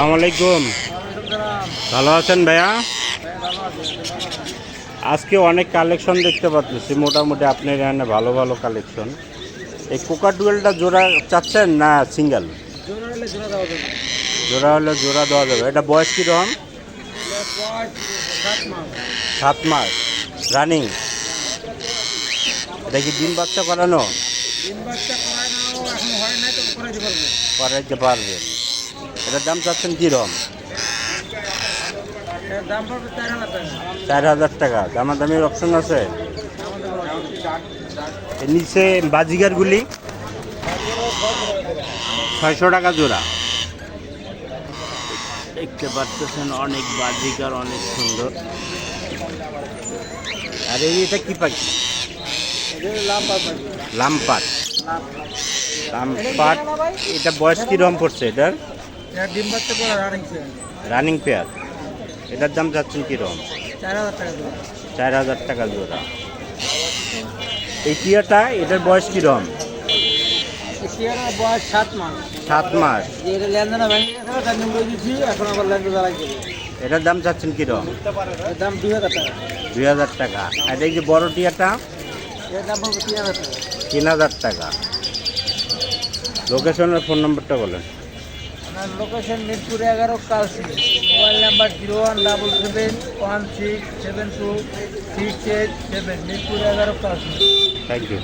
আলাইকুম। ভালো আছেন ভাইয়া? আজকে অনেক কালেকশন দেখতে পাচ্ছি মোটামুটি আপনার এখানে ভালো ভালো কালেকশন। এই কোকা ডুয়েলটা জোড়া চাচ্ছেন না সিঙ্গেল? জোড়া হলে জোড়া দেওয়া যাবে। এটা বয়স কীরকম সাত মাস। রানিং? এটা কি ডিম বাচ্চা করানো? করাইতে পারবে। এটার দাম চাচ্ছেন কীরকম চার হাজার টাকা। দামাদামির অপশন আছে? নিচে বাজিগারগুলি ছয়শো টাকা জোড়া। দেখতে পাচ্ছেন অনেক বাজিকার অনেক সুন্দর। আর এই এটা কি পাখি? লাম্পাট লাম্পাট এটা বয়স কীরকম পড়ছে এটার? ডিম বাচ্চা করে রানিং রানিং পেয়ার এটার দাম চাচ্ছেন কীরকম? চার হাজার টাকা দেবো চার হাজার টাকা জোড়া। এই টিয়াটা এটার বয়স কীরকম? টিয়াটার বয়স সাত মাস। সাত মাস। যে এটা লেনদেনা ভেঙে গেছে তার নম্বর দিচ্ছি এখন আবার লেনদেন জ্বালাই এটার দাম চাচ্ছেন কীরকম? এর দাম দুই হাজার টাকা। দুই হাজার টাকা। আর এই যে বড় টিয়াটা এর দাম তিন হাজার টাকা। তিন হাজার টাকা। লোকেশনের ফোন নম্বরটা বলেন। আমার লোকেশন মিরপুর এগারো Kalshi mobile number zero one double seven, one six seven two, six eight seven, Mirpur এগারো কালসি থ্যাংক ইউ